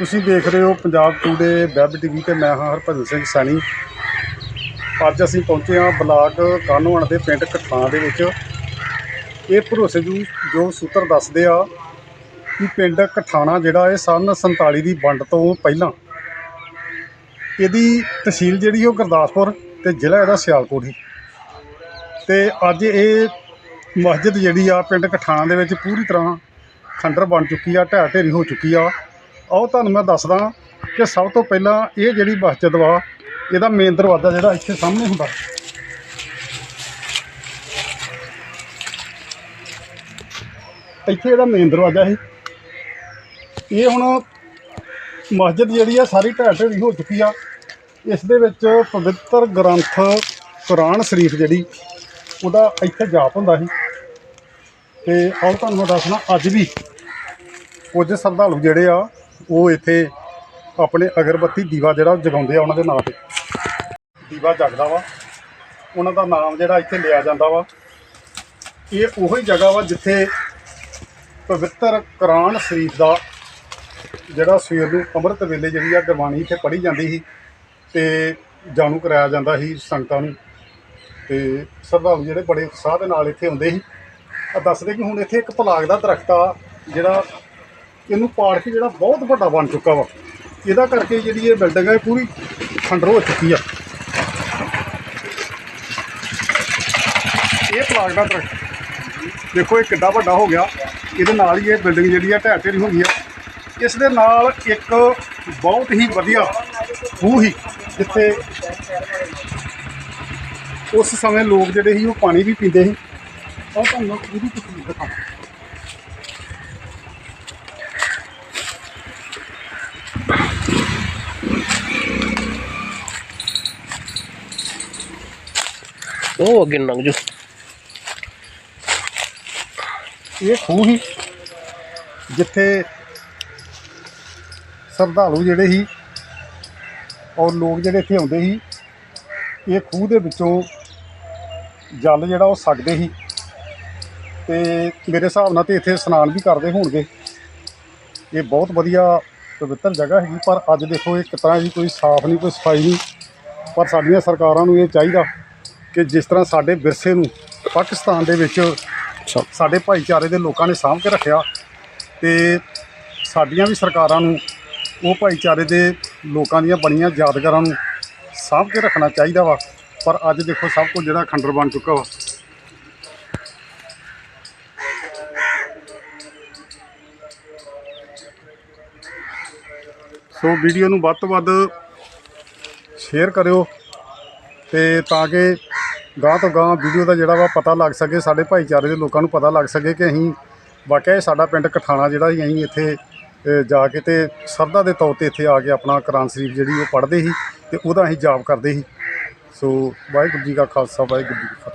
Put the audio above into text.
ਤੁਸੀਂ ਦੇਖ ਰਹੇ ਹੋ ਪੰਜਾਬ ਟੂਡੇ ਵੈਬ ਟੀਵੀ ਤੇ ਮੈਂ ਹਾਂ ਹਰਭਜਨ ਸਿੰਘ ਸੈਣੀ। ਅੱਜ ਅਸੀਂ ਪਹੁੰਚੇ ਹਾਂ ਬਲਾਕ ਕਾਨੋਣ ਦੇ ਪਿੰਡ ਕਠਾਂ ਦੇ ਵਿੱਚ। ਇਹ ਭਰੋਸੇਯੋਗ ਜੋ ਸੂਤਰ ਦੱਸਦੇ ਆ ਕਿ ਪਿੰਡ ਕਠਾਣਾ ਜਿਹੜਾ ਇਹ ਸਨ 47 ਦੀ ਵੰਡ ਤੋਂ ਪਹਿਲਾਂ। ਇਹਦੀ ਤਹਿਸੀਲ ਜਿਹੜੀ ਉਹ ਗੁਰਦਾਸਪੁਰ ਤੇ ਜ਼ਿਲ੍ਹਾ ਇਹਦਾ ਸਿਆਲਕੋਟ ਸੀ ਤੇ ਅੱਜ ਇਹ ਮਸਜਿਦ ਜਿਹੜੀ ਆ ਪਿੰਡ ਕਠਾਣਾ ਦੇ ਵਿੱਚ ਪੂਰੀ ਤਰ੍ਹਾਂ ਖੰਡਰ ਬਣ ਚੁੱਕੀ ਆ ਢਹਿ ਢੇਰੀ ਹੋ ਚੁੱਕੀ ਆ। ਆਓ ਤੁਹਾਨੂੰ ਮੈਂ ਦੱਸਦਾ ਕਿ ਸਭ ਤੋਂ ਪਹਿਲਾਂ ਇਹ ਜਿਹੜੀ ਮਸਜਿਦ ਵਾ, ਇਹਦਾ ਮੇਨ ਦਰਵਾਜ਼ਾ ਜਿਹੜਾ ਇੱਥੇ ਸਾਹਮਣੇ ਹੁੰਦਾ। ਇੱਥੇ ਇਹਦਾ ਮੇਨ ਦਰਵਾਜ਼ਾ ਸੀ। ਇਹ ਹੁਣ ਮਸਜਿਦ ਜਿਹੜੀ ਆ, ਸਾਰੀ ਢਹਿ ਢੇਰੀ ਹੋ ਚੁੱਕੀ ਆ। ਇਸ ਦੇ ਵਿੱਚ ਪਵਿੱਤਰ ਗ੍ਰੰਥ, ਕੁਰਾਨ ਸ਼ਰੀਫ ਜਿਹੜੀ, ਉਹਦਾ ਇੱਥੇ ਜਾਪ ਹੁੰਦਾ ਸੀ। ਤੇ ਆਓ ਤੁਹਾਨੂੰ ਮੈਂ ਦੱਸਣਾ ਅੱਜ ਵੀ ਕੁਝ ਸ਼ਰਧਾਲੂ ਜਿਹੜੇ ਆ ਉਹ ਇੱਥੇ ਆਪਣੇ ਅਗਰਬੱਤੀ ਦੀਵਾ ਜਿਹੜਾ ਜਗਾਉਂਦੇ ਆ ਉਹਨਾਂ ਦੇ ਨਾਂ ਤੇ। ਦੀਵਾ ਜਗਦਾ ਵਾ। ਉਹਨਾਂ ਦਾ ਨਾਮ ਜਿਹੜਾ ਇੱਥੇ ਲਿਆ ਜਾਂਦਾ ਵਾ। ਇਹ ਉਹੀ ਜਗ੍ਹਾ ਵਾ ਜਿੱਥੇ ਪਵਿੱਤਰ ਕੁਰਾਨ ਸ਼ਰੀਫ ਦਾ ਜਿਹੜਾ ਸਵੇਰ ਨੂੰ ਅੰਮ੍ਰਿਤ ਵੇਲੇ ਜਿਹੜੀ ਆ ਗੁਰਬਾਣੀ ਇੱਥੇ ਪੜ੍ਹੀ ਜਾਂਦੀ ਸੀ ਤੇ ਜਾਣੂ ਕਰਾਇਆ ਜਾਂਦਾ ਸੀ ਸੰਗਤਾਂ ਨੂੰ। ਤੇ ਸ਼ਰਧਾਲੂ ਜਿਹੜੇ ਬੜੇ ਉਤਸ਼ਾਹ ਦੇ ਨਾਲ ਇੱਥੇ ਆਉਂਦੇ ਸੀ। ਆ ਦੱਸਦੇ ਕਿ ਹੁਣ ਇੱਥੇ ਇੱਕ ਪਲਾਗ ਦਾ ਦਰਖਤ ਆ ਜਿਹੜਾ ਇਹਨੂੰ ਪਾਰਕ ਜਿਹੜਾ ਬਹੁਤ ਵੱਡਾ ਬਣ ਚੁੱਕਾ ਵਾ, ਇਹਦਾ ਕਰਕੇ ਜਿਹੜੀ ਇਹ ਬਿਲਡਿੰਗ ਹੈ ਇਹ ਪੂਰੀ ਖੰਡਰ ਹੋ ਚੁੱਕੀ ਆ। ਇਹ ਪਲਾਗ ਦਾ ਦਰਖਤ ਦੇਖੋ ਇਹ ਕਿੱਡਾ ਵੱਡਾ ਹੋ ਗਿਆ। ਇਹਦੇ ਨਾਲ ਹੀ ਇਹ ਬਿਲਡਿੰਗ ਜਿਹੜੀ ਆ, ਢਹਿ ਢੇਰੀ ਹੋ ਗਈ ਆ। ਇਸ ਦੇ ਨਾਲ ਇੱਕ ਬਹੁਤ ਹੀ ਵਧੀਆ ਖੂਹ ਸੀ, ਜਿੱਥੇ ਉਸ ਸਮੇਂ ਲੋਕ ਜਿਹੜੇ ਸੀ, ਉਹ ਪਾਣੀ ਵੀ ਪੀਂਦੇ ਸੀ। ਉਹ ਤੁਹਾਨੂੰ ਪੂਰੀ ਤਸਵੀਰ ਦਿਖਾਵਾਂ। ਉਹ ਅੱਗੇ ਲੰਘ ਜੂ ਇਹ ਖੂਹ ਹੀ ਜਿੱਥੇ ਸ਼ਰਧਾਲੂ ਜਿਹੜੇ ਸੀ ਔਰ ਲੋਕ ਜਿਹੜੇ ਇੱਥੇ ਆਉਂਦੇ ਸੀ, ਇਹ ਖੂਹ ਦੇ ਵਿੱਚੋਂ ਜਲ ਜਿਹੜਾ ਉਹ ਸਕਦੇ ਸੀ ਤੇ ਮੇਰੇ ਹਿਸਾਬ ਨਾਲ ਤੇ ਇੱਥੇ ਇਸ਼ਨਾਨ ਵੀ ਕਰਦੇ ਹੋਣਗੇ। ਇਹ ਬਹੁਤ ਵਧੀਆ ਪਵਿੱਤਰ ਜਗ੍ਹਾ ਹੈਗੀ, ਪਰ ਅੱਜ ਦੇਖੋ ਇਹ ਕਿਤਨਾ ਜੀ ਕੋਈ ਸਾਫ਼ ਨਹੀਂ, ਕੋਈ ਸਫ਼ਾਈ ਨਹੀਂ, ਪਰ ਸਾਡੀਆਂ ਸਰਕਾਰਾਂ ਨੂੰ ਇਹ ਚਾਹੀਦਾ ਕਿ ਜਿਸ ਤਰ੍ਹਾਂ ਸਾਡੇ ਵਿਰਸੇ ਨੂੰ ਪਾਕਿਸਤਾਨ ਦੇ ਵਿੱਚ ਸਾਡੇ ਭਾਈਚਾਰੇ ਦੇ ਲੋਕਾਂ ਨੇ ਸਾਂਭ ਕੇ ਰੱਖਿਆ ਤੇ ਸਾਡੀਆਂ ਵੀ ਸਰਕਾਰਾਂ ਨੂੰ ਉਹ ਭਾਈਚਾਰੇ ਦੇ ਲੋਕਾਂ ਦੀਆਂ ਬਣੀਆਂ ਯਾਦਗਾਰਾਂ ਨੂੰ ਸਾਂਭ ਕੇ ਰੱਖਣਾ ਚਾਹੀਦਾ ਵਾ। ਪਰ ਅੱਜ ਦੇਖੋ ਸਭ ਕੁਝ ਜਿਹੜਾ ਖੰਡਰ ਬਣ ਚੁੱਕਾ ਵਾ। ਸੋ ਵੀਡੀਓ ਨੂੰ ਵੱਧ ਤੋਂ ਵੱਧ ਸ਼ੇਅਰ ਕਰਿਓ ਤੇ ਤਾਂ ਕਿ ਗਾਂ ਤੋਂ ਗਾਂ ਵੀਡੀਓ ਦਾ ਜਿਹੜਾ ਵਾ ਪਤਾ ਲੱਗ ਸਕੇ, ਸਾਡੇ ਭਾਈਚਾਰੇ ਦੇ ਲੋਕਾਂ ਨੂੰ ਪਤਾ ਲੱਗ ਸਕੇ ਕਿ ਅਸੀਂ ਵਾਕਿਆ ਇਹ ਸਾਡਾ ਪਿੰਡ ਕਠਾਣਾ ਜਿਹੜਾ ਸੀ, ਅਸੀਂ ਇੱਥੇ ਜਾ ਕੇ ਤੇ ਸਰਦਾ ਦੇ ਤੌਰ ਤੇ ਇੱਥੇ ਆ ਕੇ ਆਪਣਾ ਕੁਰਾਨ ਸ਼ਰੀਫ ਜਿਹੜੀ ਉਹ ਪੜ੍ਹਦੇ ਸੀ ਤੇ ਉਹਦਾ ਅਸੀਂ ਜਾਪ ਕਰਦੇ ਸੀ। ਸੋ ਵਾਹਿਗੁਰੂ ਜੀ ਕਾ ਖਾਲਸਾ, ਵਾਹਿਗੁਰੂ ਜੀ ਕੀ ਫਤਿਹ।